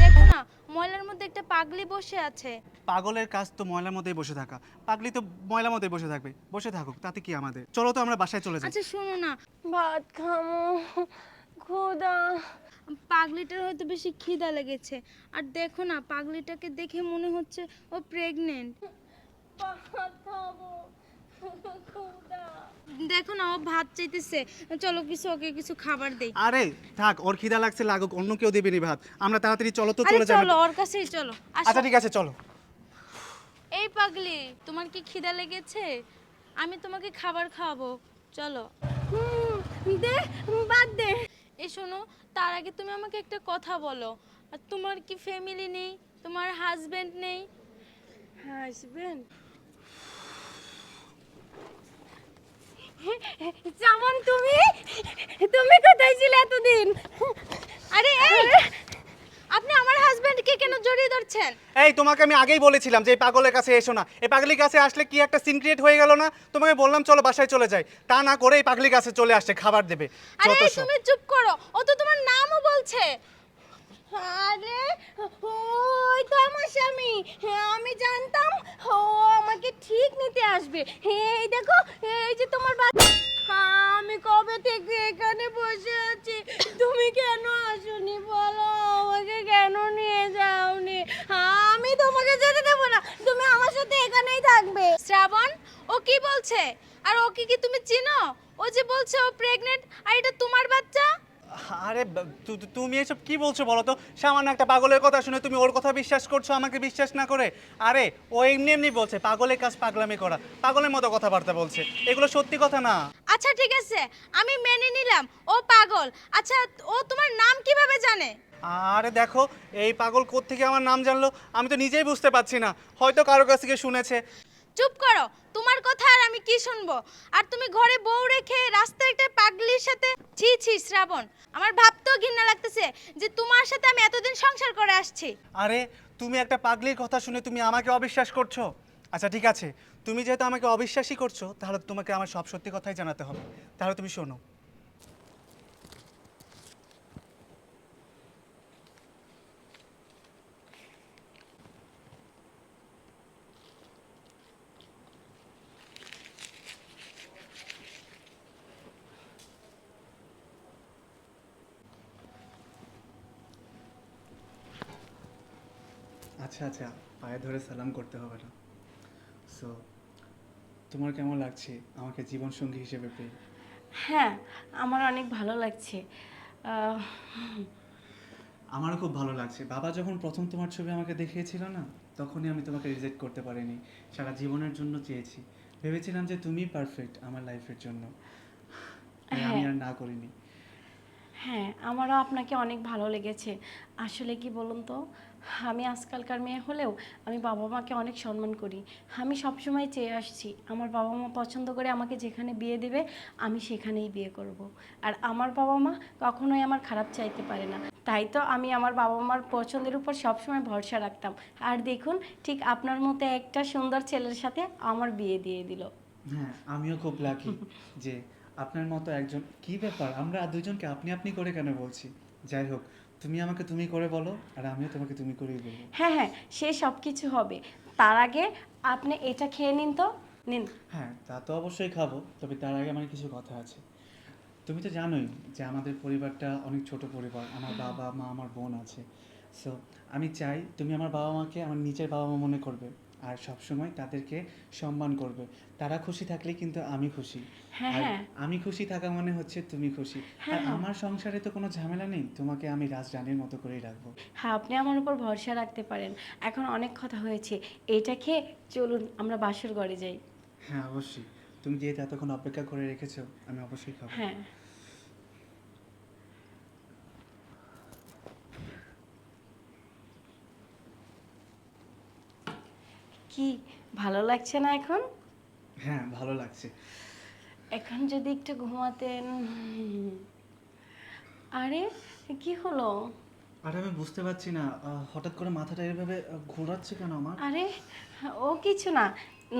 দেখো না ময়লার মধ্যে একটা পাগলি বসে আছে। পাগলের কাজ তো ময়লার মধ্যেই বসে থাকা। পাগলি তো ময়লার মধ্যেই বসে থাকবে। বসে থাকুক তাতে কি আমাদের? চলো তো আমরা বাসায় চলে যাই। আচ্ছা শোনো না। ভাত খামো। খোদা পাগলিটার হয়তো বেশি খিদা লেগেছে। আর দেখো না পাগলিটাকে দেখে মনে হচ্ছে ও প্রেগনেন্ট ভাত খাব। খোদা দেখো না ও ভাত চাইতেছে। চলো কিছু ওকে কিছু খাবার দেই। আরে থাক ওর খিদা লাগছে লাগুক অন্য কেউ দেবে নি ভাত। আমরা তাড়াতাড়ি চলো তো চলে যাই চলো ওর কাছেই চলো। আচ্ছা ঠিক আছে চলো। এই পাগলি তোমার কি খিদা লেগেছে? আমি তোমাকে খাবার খাওয়াবো। চলো। হুম, দে বাদ দে। এই শোনো তার আগে তুমি আমাকে একটা কথা বলো। আর তোমার কি ফ্যামিলি নেই? তোমার হাজবেন্ড নেই? হাসবেন যেমন তুমি? তুমি কোথায় ছিলে এতদিন? আরে এই! আপনি আমার হাজবেন্ডকে কেন জড়িয়ে ধরছেন? এই তোমাকে আমি আগেই বলেছিলাম যে এই পাগলের কাছে এসো না। এই পাগলির কাছে আসলে কি একটা সিন ক্রিয়েট হয়ে গেল না? তোমাকে বললাম চলো বাসায় চলে যাই। তা না করে এই পাগলির কাছে চলে আসছে খাবার দেবে। আরে। তুমি চুপ করো। ও তো তোমার নামও বলছে। আরে ওই তো আমার স্বামী। হ্যাঁ, আমি জানতাম ও আমাকে ঠিক নিতে আসবে। এই দেখো এই যে তোমার বাচ্চা আমি কবে থেকে এখানে বসে আছি? তুমি কেন আসোনি বলো? আমাকে কেন নিয়ে যাওনি? আমি তোমাকে যেতে দেবো না। তুমি আমার সাথে এখানেই থাকবে। শ্রাবণ ও কি বলছে? আর ওকে কি তুমি চিনো? ও যে বলছে ও প্রেগনেন্ট আর এটা তোমার বাচ্চা? আরে তু- তুমি এসব কি বলছো বলো তো? সামান্য একটা পাগলের কথা শুনে তুমি ওর কথা বিশ্বাস করছ আমাকে বিশ্বাস না করে? আরে ও এমনি এমনি বলছে পাগলের কাজ পাগলামি করা পাগলের মতো কথাবার্তা বলছে। এগুলো সত্যি কথা না? আচ্ছা ঠিক আছে আমি মেনে নিলাম ও পাগল। আচ্ছা ও তোমার নাম কীভাবে জানে? আরে দেখো এই পাগল থেকে আমার নাম জানলো আমি তো নিজেই বুঝতে পারছি না। হয়তো কারও কাছ থেকে শুনেছে। চুপ করো, তোমার কথা আর আমি কি শুনব? আর তুমি ঘরে বউ রেখে রাস্তায় একটা পাগলির সাথে, ছি ছি, শ্রাবণ। আমার ভাবতেও ঘৃণা লাগতেছে যে তোমার সাথে আমি এতদিন সংসার করে আসছি। আরে, তুমি একটা পাগলির কথা শুনে তুমি আমাকে অবিশ্বাস করছ? আচ্ছা ঠিক আছে। তুমি যেহেতু আমাকে অবিশ্বাসই করছ, তাহলে তোমাকে আমার সব সত্যি কথাই জানাতে হবে। তাহলে তুমি শোনো। আচ্ছা আচ্ছা পায়ে ধরে সালাম করতে হবে না। সো তোমার কেমন লাগছে? আমাকে জীবনসঙ্গী হিসেবে পেয়ে। হ্যাঁ আমার অনেক ভালো লাগছে। আহ, আমারও খুব ভালো লাগছে। বাবা যখন প্রথম তোমার ছবি আমাকে দেখিয়েছিল না তখনই আমি তোমাকে রিজেক্ট করতে পারিনি। সারা জীবনের জন্য চেয়েছি। ভেবেছিলাম যে তুমি পারফেক্ট আমার লাইফের জন্য। তাই আমি আর না করিনি। হ্যাঁ আমারও আপনাকে অনেক ভালো লেগেছে। আসলে কি বলুন তো? আমি আজকালকার মেয়ে হলেও আমি বাবা মাকে অনেক সম্মান করি। আমি সবসময় চেয়ে আসছি আমার বাবা মা পছন্দ করে আমাকে যেখানে বিয়ে দেবে আমি সেখানেই বিয়ে করব। আর আমার বাবা মা কখনোই আমার খারাপ চাইতে পারে না। তাই তো আমি আমার বাবা মার পছন্দের উপর সবসময় ভরসা রাখতাম। আর দেখুন ঠিক আপনার মতো একটা সুন্দর ছেলের সাথে আমার বিয়ে দিয়ে দিল। হ্যাঁ আমিও খুব লাকি যে আপনার মতো একজন কি ব্যাপার? আমরা দুজনকে আপনি আপনি করে কেন বলছি? যাই হোক তুমি আমাকে তুমি করে বলো আর আমিও তোমাকে তুমি করেই বলব। হ্যাঁ হ্যাঁ সে সব কিছু হবে। তার আগে আপনি এটা খেয়ে নিন তো। নিন। হ্যাঁ তা তো অবশ্যই খাব তবে তার আগে আমার কিছু কথা আছে। তুমি তো জানোই যে আমাদের পরিবারটা অনেক ছোট পরিবার আমার বাবা মা আমার বোন আছে। সো আমি চাই তুমি আমার বাবা মাকে আমার নিজের বাবা মা মনে করবে। আর সব সময় তাদেরকে সম্মান করবে। তারা খুশি থাকলে কিন্তু আমি খুশি। হ্যাঁ, আর হ্যাঁ। আমি খুশি থাকা মানে হচ্ছে তুমি খুশি। আর হ্যাঁ, হ্যাঁ। আমার সংসারে তো কোনো ঝামেলা নেই তোমাকে আমি রাজরানীর মতো করেই রাখব। হ্যাঁ আপনি আমার উপর ভরসা রাখতে পারেন। এখন অনেক কথা হয়েছে। এটা খেয়ে চলুন আমরা বাসর ঘরে যাই। হ্যাঁ অবশ্যই। তুমি যেহেতু এতক্ষণ অপেক্ষা করে রেখেছো আমি অবশ্যই খাব। হ্যাঁ। কি ভালো লাগছে না এখন? হ্যাঁ ভালো লাগছে। এখন যদি একটু ঘুমাতেন। আরে কি হলো? আর আমি বুঝতে পারছি না। হঠাৎ করে মাথাটা এভাবে ঘোরাচ্ছে কেন আমার? আরে ও কিছু না।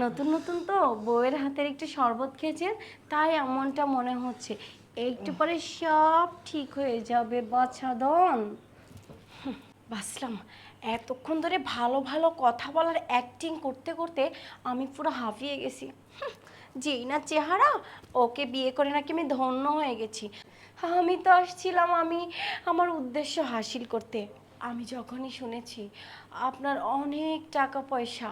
নতুন নতুন তো বউয়ের হাতের একটু শরবত খেয়েছেন তাই এমনটা মনে হচ্ছে। একটু পরে সব ঠিক হয়ে যাবে বাছাদন বাসলাম এতক্ষণ ধরে ভালো ভালো কথা বলার অ্যাক্টিং করতে করতে আমি পুরো হাঁপিয়ে গেছি। যেই না চেহারা? ওকে বিয়ে করে নাকি আমি ধন্য হয়ে গেছি। আমি তো আসছিলাম আমি আমার উদ্দেশ্য হাসিল করতে। আমি যখনই শুনেছি, আপনার অনেক টাকা পয়সা।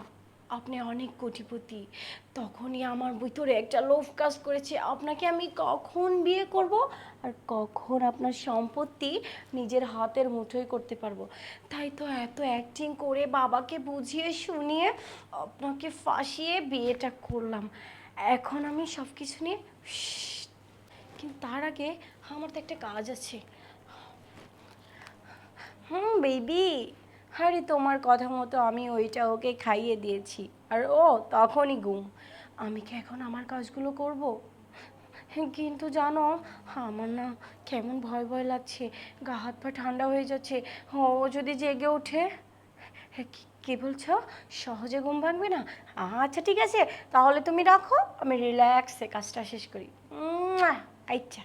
আপনি অনেক কোটিপতি। তখনই আমার ভিতরে একটা লোভ কাজ করেছে। আপনাকে আমি কখন বিয়ে করব? আর কখন আপনার সম্পত্তি নিজের হাতের মুঠোয় করতে পারব? তাই তো এত অ্যাক্টিং করে বাবাকে বুঝিয়ে, শুনিয়ে আপনাকে ফাঁসিয়ে বিয়েটা করলাম। এখন আমি সব কিছু নিয়ে কিন্তু তার আগে আমার তো একটা কাজ আছে হুম বেবি আরে তোমার কথা মতো আমি ওইটা ওকে খাইয়ে দিয়েছি। আর ও তখনই গুম। আমি কি এখন আমার কাজগুলো করব? কিন্তু জানো, আমার না কেমন ভয় ভয় লাগছে, গা হাত পা ঠান্ডা হয়ে যাচ্ছে। ও যদি জেগে ওঠে কি- বলছো? সহজে ঘুম ভাঙবে না? আচ্ছা ঠিক আছে, তাহলে তুমি রাখো, আমি রিল্যাক্সে কাজটা শেষ করি। আচ্ছা।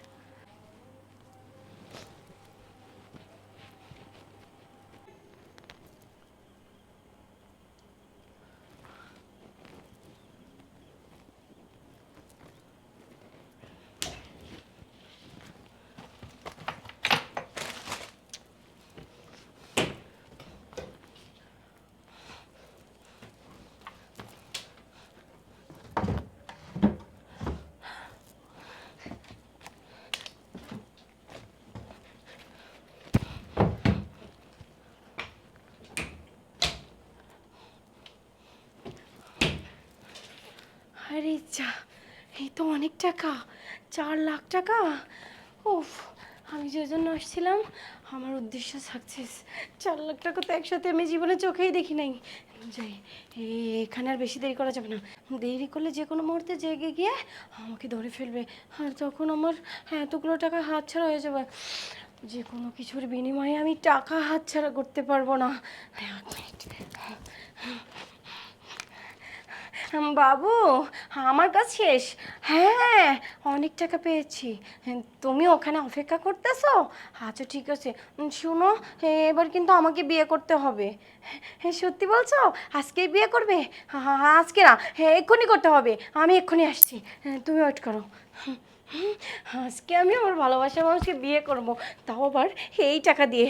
আরে যা, এই তো অনেক টাকা, চার লাখ টাকা। উফ, আমি যে জন্য আসছিলাম, আমার উদ্দেশ্য সাকসেস চার লাখ টাকা তো একসাথে আমি জীবনে চোখেই দেখি নাই। যাই এখানে আর বেশি দেরি করা যাবে না। দেরি করলে যে কোনো মুহূর্তে জেগে গিয়ে আমাকে ধরে ফেলবে। আর তখন আমার এতগুলো টাকা হাতছাড়া হয়ে যাবে। যে কোনো কিছুর বিনিময়ে আমি টাকা হাতছাড়া করতে পারব না। বাবু আমার কাজ শেষ। হ্যাঁ অনেক টাকা পেয়েছি। হ্যাঁ, তুমি ওখানে অপেক্ষা করতেছো? আচ্ছা ঠিক আছে। শুনো এবার কিন্তু আমাকে বিয়ে করতে হবে। হ্যাঁ সত্যি বলছো? আজকেই বিয়ে করবে? আজকে না। হ্যাঁ এক্ষুনি করতে হবে। আমি এক্ষুনি আসছি। হ্যাঁ, তুমি ওয়েট করো। আজকে আমি আমার ভালোবাসার মানুষকে বিয়ে করব। তাও আবার এই টাকা দিয়ে।